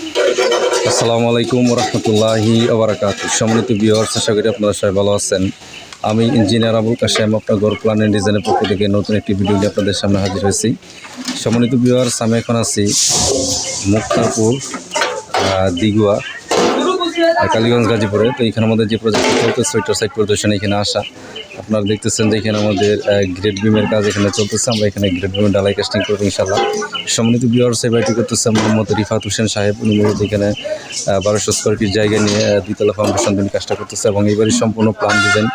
আসসালামু আলাইকুম রহমতুল্লাহি আবরাকাত সম্মানিত বিহার্স আশা করি আপনারা সবাই ভালো আছেন। আমি ইঞ্জিনিয়ার আবুল কাশেম, আপনার গড় প্ল্যান অ্যান্ড ডিজাইনের পক্ষ থেকে নতুন একটি ভিডিও নিয়ে আপনাদের সামনে হাজির হয়েছি। সম্মানিত বিহার্স আমি এখন আছি মুক্তারপুর দিগুয়া কালীগঞ্জ গাজীপুরে। তো এখানে আমাদের যে প্রজেক্ট চলতেছে, ওইটার সাইড প্রদর্শন এখানে আসা। আপনারা দেখতেছেন যে এখানে আমাদের গ্রেড বিমের কাজ এখানে চলতেছে। আমরা এখানে গ্রেড বিমের ডালাই কাস্টিং করব ইনশাল্লাহ সম্মানিত বিওয়ার সেবাইটি করতেছে মোহাম্মদ রিফাত হোসেন সাহেব। উনি মূলত এখানে বারোশো স্কোয়ার ফিট জায়গা নিয়ে আহ, দ্বিতলা ফাউন্ডেশন তিনি কাজটা করতেছে এবং এইবারই সম্পূর্ণ প্ল্যান ডিজাইন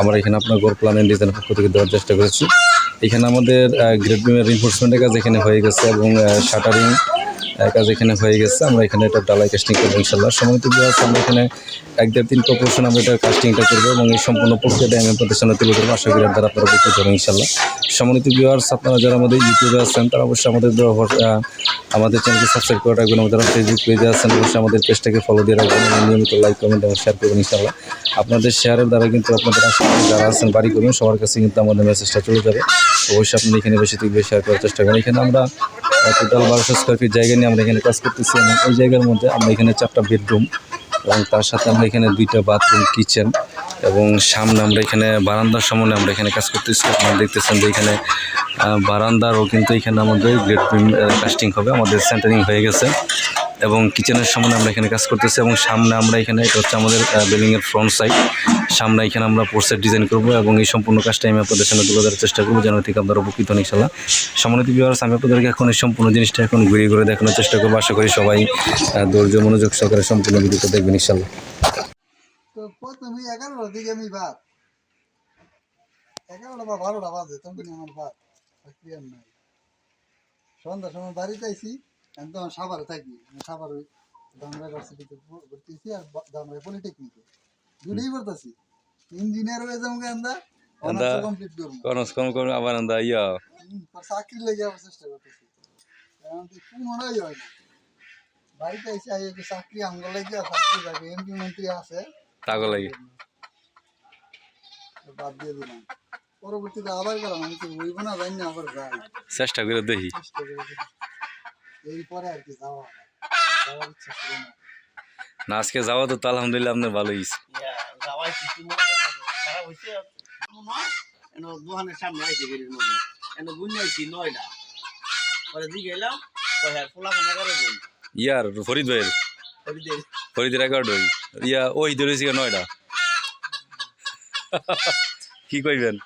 আমরা এখানে আপনার গোর প্ল্যান ডিজাইনের পক্ষ থেকে দেওয়ার চেষ্টা করেছি। এখানে আমাদের গ্রেড বিমের রিনফোর্সমেন্টের কাজ এখানে হয়ে গেছে এবং শাটারিং কাজ এখানে হয়ে গেছে। আমরা এখানে এটা ডালাই কাস্টিং করব ইনশাল্লাহ। সময় তো বিভাগ আমরা এখানে এক দেড় তিন প্রপোর্শন আমরা এটা কাস্টিংটা করব এবং এই সম্পূর্ণ প্রক্রিয়াটা আমি আপনাদের সামনে তুলে ধরবো আশা করি আপনারা আপনারা বুঝতে ইনশাল্লাহ। সম্মানিত ভিউয়ার্স আপনারা যারা আমাদের ইউটিউবে আছেন, তারা অবশ্যই আমাদের আমাদের চ্যানেলকে সাবস্ক্রাইব করে রাখবেন। আমাদের ফেসবুক পেজে আছেন, অবশ্যই আমাদের পেজটাকে ফলো দিয়ে রাখবেন নিয়মিত লাইক কমেন্ট এবং শেয়ার করবেন ইনশাল্লাহ। আপনাদের শেয়ারের দ্বারা কিন্তু আপনাদের আশেপাশে যারা আছেন, বাড়ি করবেন সবার কাছে কিন্তু আমাদের মেসেজটা চলে যাবে। অবশ্যই আপনি এখানে বেশি থেকে বেশি শেয়ার করার চেষ্টা করেন এখানে আমরা টোটাল বারোশো স্কোয়ার ফিট জায়গা নিয়ে আমরা এখানে কাজ করতেছি এবং এই জায়গার মধ্যে আমরা এখানে চারটা বেডরুম এবং তার সাথে আমরা এখানে দুইটা বাথরুম কিচেন এবং সামনে আমরা এখানে বারান্দার সামনে আমরা এখানে কাজ করতেছি। আপনারা দেখতেছেন যে এখানে বারান্দারও কিন্তু এখানে আমাদের গ্রেড কাস্টিং হবে, আমাদের সেন্টারিং হয়ে গেছে। এবং কিচেনের সামনে আমরা এখানে কাজ করতেছি এবং সামনে আমরা এখানে, এটা হচ্ছে আমাদের বিল্ডিংয়ের ফ্রন্ট সাইড সামনে এখানে আমরা পোর্সের ডিজাইন করব এবং এই সম্পূর্ণ কাজটা আমি আপনাদের সামনে তুলে ধরার চেষ্টা করব যেন থেকে আপনারা উপকৃত ইনশাল্লাহ সম্মানিত বিভার্স আমি আপনাদেরকে এখন এই সম্পূর্ণ জিনিসটা এখন ঘুরিয়ে ঘুরে দেখানোর চেষ্টা করব। আশা করি সবাই ধৈর্য, মনোযোগ সহকারে সম্পূর্ণ ভিডিওটা দেখবেন ইনশাল্লাহ সন্ধ্যার সময় বাড়িতে আইসি তখন সাভারে থাকি। সাভার ওই দামরা ইউনিভার্সিটিতে ভর্তি আর দামরা পলিটেকনিকে দুটোই পড়তেছি। ইঞ্জিনিয়ার হয়ে যাব। কমপ্লিট করব। কম আবার ইয়া। চাকরি লেগে আবার চেষ্টা করতেছি। এখন তো কোনোটাই হয় না। বাড়িতে আইসি আই একটু চাকরি আমগো লাগে আর চাকরি লাগে এমপি মন্ত্রী আছে। তাগো লাগে। বাদ দিয়ে দিলাম। পরবর্তীতে আবার গেলাম আমি তো বইব না জানি আবার যাই। চেষ্টা করে দেখি। চেষ্টা করে দেখি। এরপরে আর কি যাওয়া যাওয়ার ইচ্ছা ছিল না। না আজকে যাওয়া তো তো আলহামদুলিল্লাহ আপনার ভালো হয়েছে। যাওয়াই কিছু করো না। খারাপ হয়েছে। নয় এন দোকানের সামনে আইছে বেরির মধ্যে। এন বুঝে নয়টা পরে দিকে এলাম পরে পোলা কোন এগারো জন। ইয়ার ফরিদ ভাইয়ের ফরিদের এগারোটা ইয়া ওই ধরেছি নয়টা কি কইবেন?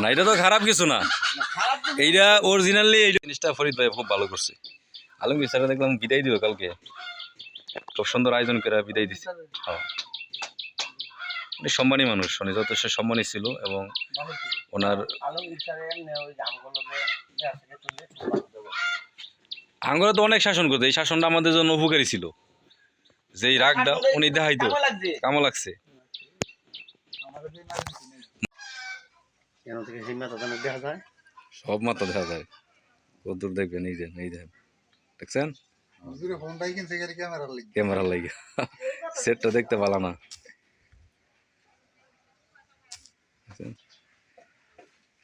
না এটা তো খারাপ কিছু না। এইটা অরিজিনালি এই জিনিসটা ফরিদ ভাই খুব ভালো করছে। আলমগীর স্যার দেখলাম বিদায় দিল কালকে। খুব সুন্দর আয়োজন করে বিদায় দিছে। হ্যাঁ। সম্মানী মানুষ উনি যথেষ্ট সম্মানী ছিল এবং ওনার দেবো আঙ্গরা তো অনেক শাসন করতো এই শাসনটা আমাদের জন্য উপকারী ছিল। যে এই রাগটা উনি দেখাইতো কেমন লাগছে। কামো কেন থেকে হিম্মত দেখা যায়? সব মাত্রা দেখা যায়। কদ্দূর দেখবেন? এই যে এই দেখেন। দেখছেন? ক্যামেরা লাগে সেটটা দেখতে ভালো না।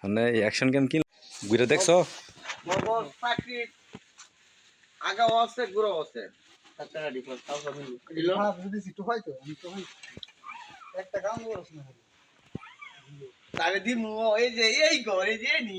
মানে অ্যাকশন গেম কিন ঘুরে দেখছ? আগাও আছে গুড়ো আছে। হ্যাঁ যদি একটু হয় তো আমি তো হয়। একটা কাম করছ না তারে দিমু এই যে এই ঘর এই যে নি।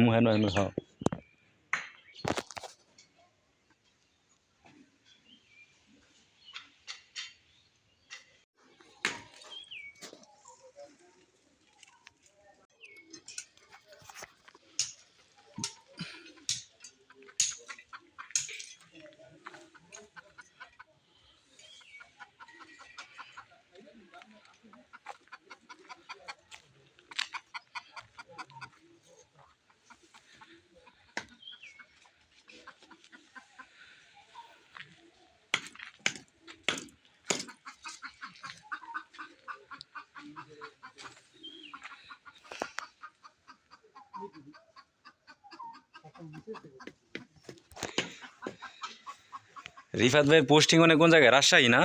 Muhano, ano, ho. রিফাত ভাইয়ের পোস্টিং মানে কোন জায়গায়? রাজশাহী না?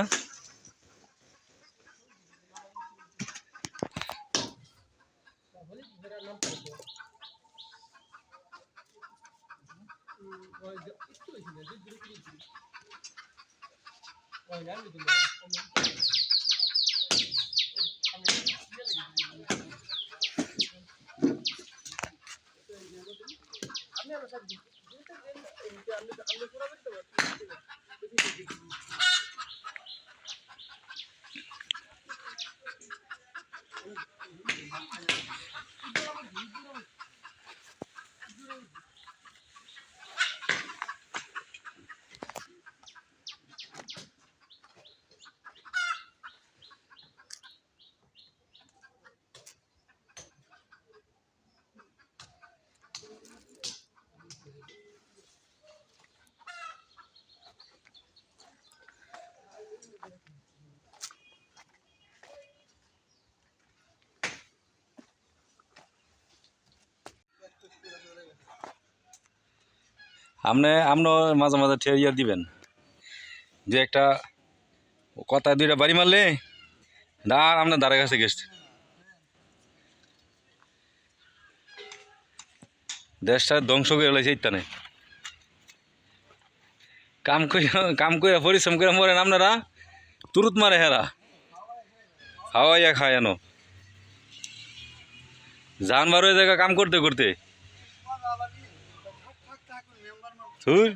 আপনি আপনি মাঝে মাঝে ঠিয়া ইয়ার দিবেন। যে একটা কথা দুইটা বাড়ি মারলে, দাঁড় আপনার দাঁড়া কাছে গেছে দেশটা ধ্বংস করে লাইছে ইত্যানে কাম করে কাম করে পরিশ্রম করে মরেন আপনারা তুরুত মারে হেরা। হাওয়াইয়া খায় এনো যান বার হয়ে জায়গা কাম করতে করতে। থাক